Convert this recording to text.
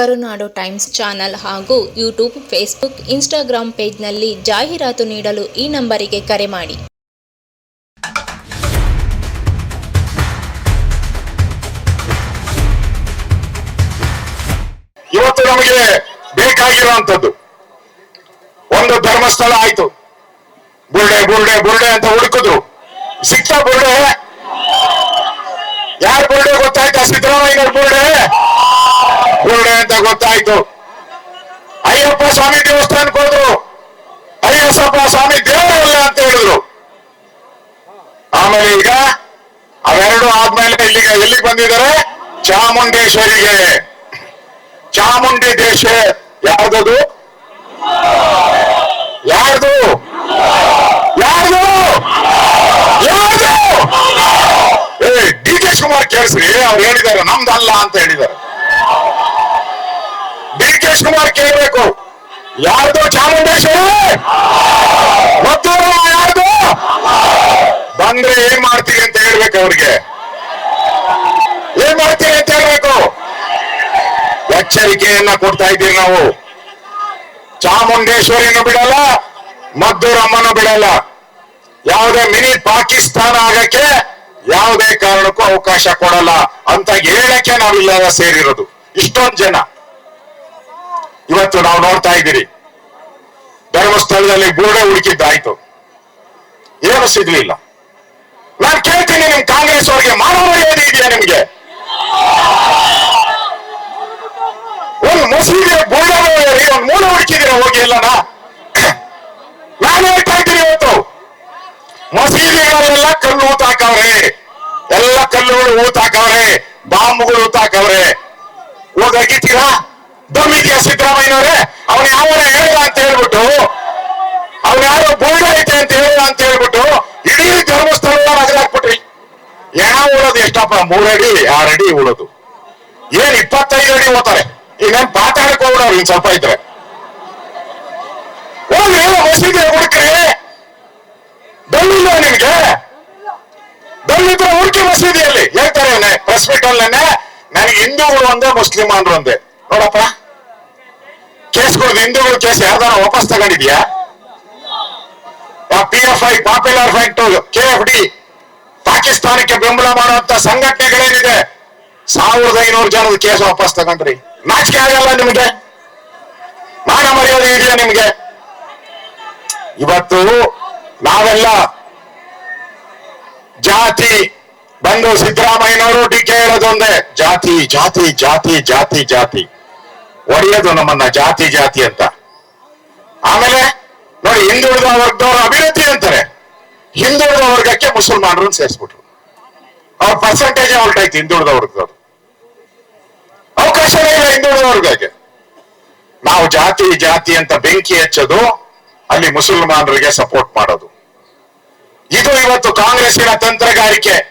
ಕರುನಾಡು times channel ಹಾಗೂ YouTube, Facebook Instagram ಪೇಜ್ನಲ್ಲಿ ಜಾಹೀರಾತು ನೀಡಲು ಈ ನಂಬರಿಗೆ ಕರೆ ಮಾಡಿ. ಇವತ್ತು ನಮಗೆ ಬೇಕಾಗಿರುವಂತದ್ದು ಒಂದು ಧರ್ಮಸ್ಥಳ ಆಯ್ತು. ಬುರ್ಡೆ ಬುರ್ಡೆ ಬುರ್ಡೆ ಅಂತ ಹುಡುಕಿದ್ರು. ಸಿಕ್ತ ಬುರ್ಡೆ. ಯಾರು ಬುರ್ಡೆ ಗೊತ್ತಾಯ್ತಾ? ಸಿದ್ದರಾಮಯ್ಯನವ್ರ ಬುರ್ಡೆ. ಬುರ್ಡೆ ಅಂತ ಗೊತ್ತಾಯ್ತು. ಅಯ್ಯಪ್ಪ ಸ್ವಾಮಿ ದೇವಸ್ಥಾನಕ್ಕೆ ಹೋದ್ರು. ಅಯ್ಯಪ್ಪ ಸ್ವಾಮಿ ದೇವರಲ್ಲ ಅಂತ ಹೇಳಿದ್ರು. ಆಮೇಲೆ ಈಗ ಅವೆರಡು ಆದ್ಮೇಲೆ ಇಲ್ಲಿಗೆ ಎಲ್ಲಿಗೆ ಬಂದಿದ್ದಾರೆ? ಚಾಮುಂಡೇಶ್ವರಿಗೆ. ಚಾಮುಂಡಿ ದೇಶ ಯಾರ್ದದು? ಯಾರ್ದು? ಯಾರ್ದು? ಯಾರ್ದು? ಏ, ಡಿ ಕೆ ಶಿವಕುಮಾರ್ ಕೇಳಿಸ್ರಿ. ಅವ್ರು ಹೇಳಿದ್ದಾರೆ, ನಮ್ದಲ್ಲ ಅಂತ ಹೇಳಿದ್ದಾರೆ. ಡಿ ಕುಮಾರ್ ಕೇಳಬೇಕು ಯಾರ್ದು ಚಾಮುಂಡೇಶ್ವರಿ ಮತ್ತು ಯಾರ್ದು? ಬಂದ್ರೆ ಏನ್ ಮಾಡ್ತೀವಿ ಅಂತ ಹೇಳ್ಬೇಕು ಅವ್ರಿಗೆ. ಏನ್ ಮಾಡ್ತೀವಿ ಅಂತ ಹೇಳ್ಬೇಕು? ಎಚ್ಚರಿಕೆಯನ್ನ ಕೊಡ್ತಾ ಇದ್ದೀವಿ ನಾವು. ಚಾಮುಂಡೇಶ್ವರಿನೂ ಬಿಡಲ್ಲ ಮದ್ದೂರಮ್ಮನೂ ಬಿಡಲ್ಲ. ಯಾವುದೇ ಮಿನಿ ಪಾಕಿಸ್ತಾನ ಆಗಕ್ಕೆ ಯಾವುದೇ ಕಾರಣಕ್ಕೂ ಅವಕಾಶ ಕೊಡಲ್ಲ ಅಂತ ಹೇಳಕ್ಕೆ ನಾವಿಲ್ಲ ಸೇರಿರೋದು. ಇಷ್ಟೊಂದು ಜನ. ಇವತ್ತು ನಾವು ನೋಡ್ತಾ ಇದ್ದೀರಿ. ಧರ್ಮಸ್ಥಳದಲ್ಲಿ ಗೋಡೆ ಹುಡುಕಿದ್ದಾಯ್ತು ಏನು ಸಿಗ್ಲಿಲ್ಲ. ನಾನು ಕೇಳ್ತೀನಿ ನಿಮ್ ಕಾಂಗ್ರೆಸ್ ಅವರಿಗೆ ಮಾನವ ಮರ್ಯಾದೆ ಇದೆಯಾ ನಿಮ್ಗೆ? ಒಂದು ಮಸೀದಿ ಗೋಡೆ ಒಂದು ಮೂಲ ಹುಡುಕಿದೀರ ಹೋಗಿ ಎಲ್ಲನ? ನಾನು ಹೇಳ್ತಾ ಇದ್ದೀನಿ ಇವತ್ತು. ಮಸೀದಿಗಳೆಲ್ಲ ಕಲ್ಲು ಊತಾಕವ್ರೆ. ಎಲ್ಲ ಕಲ್ಲುಗಳು ಊತಾಕವ್ರೆ. ಬಾಂಬುಗಳು ಊತಾಕವ್ರೆ. ಹೋಗಿ ಅಗಿತೀರಾ ದಮ್ಮಿದ್ಯಾ ಸಿದ್ದರಾಮಯ್ಯನವರೇ, ಅವನ ಯಾವನ ಹೇಳ್ದ ಅಂತ ಹೇಳ್ಬಿಟ್ಟು, ಅವ್ನು ಯಾರೋ ಬೋರ್ಡ್ ಐತೆ ಅಂತ ಹೇಳ ಅಂತ ಹೇಳ್ಬಿಟ್ಟು, ಇಡೀ ಧರ್ಮಸ್ಥಳ ನಗಲಾಕ್ಬಿಟ್ರಿ ಯಾವ ಉಳೋದು ಎಷ್ಟಪ್ಪ? ಮೂರಡಿ, ಆರಡಿ ಉಳೋದು. ಏನ್ ಇಪ್ಪತ್ತೈದು ಅಡಿ ಓದ್ತಾರೆ? ಈಗೇನ್ ಮಾತಾಡಕ್ ಹೋಗ್ಬಿಡೋರು ಇನ್ ಸ್ವಲ್ಪ ಇದ್ರೆ. ಹೋಗ್ರಿ ಮಸೀದಿ ಹುಡುಕ್ರಿ ದಲ್ಲಿಲ್ಲ ನಿಮ್ಗೆ? ದಲ್ಲಿದ್ರೆ ಹುಡುಕಿ ಮಸೀದಿಯಲ್ಲಿ. ಹೇಳ್ತಾರೆ ಪ್ರೆಸ್ ಮೀಟ್ ಅಲ್ಲೇನೆ ನನಗೆ ಹಿಂದೂಗಳು ಒಂದೇ ಮುಸ್ಲಿಮಾನ್ರು ಒಂದೇ. ನೋಡಪ್ಪ. ಕೇಸ್ಗಳು ಹಿಂದೂಗಳು ಕೇಸ್ ಯಾರ್ದಾರ ವಾಪಸ್ ತಗೊಂಡಿದ್ಯಾ? P F I popular front K F D ಪಾಕಿಸ್ತಾನಕ್ಕೆ ಬೆಂಬಲ ಮಾಡುವಂತ ಸಂಘಟನೆಗಳೇನಿದೆ? ಸಾವಿರದ ಐನೂರು ಜನದ ಕೇಸ್ ವಾಪಸ್ ತಗೊಂಡ್ರಿ. ನಾಚಿಕೆ ಆಗಲ್ಲ ನಿಮಗೆ? ಮಾನ ಮರ್ಯಾದೆ ಇದೆಯಾ ನಿಮಗೆ? ಇವತ್ತು ನಾವೆಲ್ಲ ಜಾತಿ, ಬಂದು ಸಿದ್ದರಾಮಯ್ಯನವರು ಡಿಕೆ ಹೇಳೋದೊಂದೇ ಜಾತಿ ಜಾತಿ ಜಾತಿ ಜಾತಿ ಜಾತಿ. ಒಡೆಯೋದು ನಮ್ಮನ್ನ ಜಾತಿ ಜಾತಿ ಅಂತ. ಆಮೇಲೆ ನೋಡಿ ಹಿಂದುಳಿದ ವರ್ಗದವ್ರು ಅಭಿವೃದ್ಧಿ ಅಂತಾರೆ. ಹಿಂದುಳಿದ ವರ್ಗಕ್ಕೆ ಮುಸಲ್ಮಾನರನ್ನು ಸೇರಿಸ್ಬಿಟ್ರು. ಅವ್ರ ಪರ್ಸೆಂಟೇಜ್ ಹೊರಟಾಯ್ತು ಹಿಂದುಳಿದ ವರ್ಗದವ್ರು. ಅವಕಾಶನೇ ಇಲ್ಲ ಹಿಂದುಳಿದ ವರ್ಗಕ್ಕೆ. ನಾವು ಜಾತಿ ಜಾತಿ ಅಂತ ಬೆಂಕಿ ಹಚ್ಚೋದು ಅಲ್ಲಿ ಮುಸಲ್ಮಾನರಿಗೆ ಸಪೋರ್ಟ್ ಮಾಡೋದು. ಇದು ಇವತ್ತು ಕಾಂಗ್ರೆಸ್ಸಿನ ತಂತ್ರಗಾರಿಕೆ.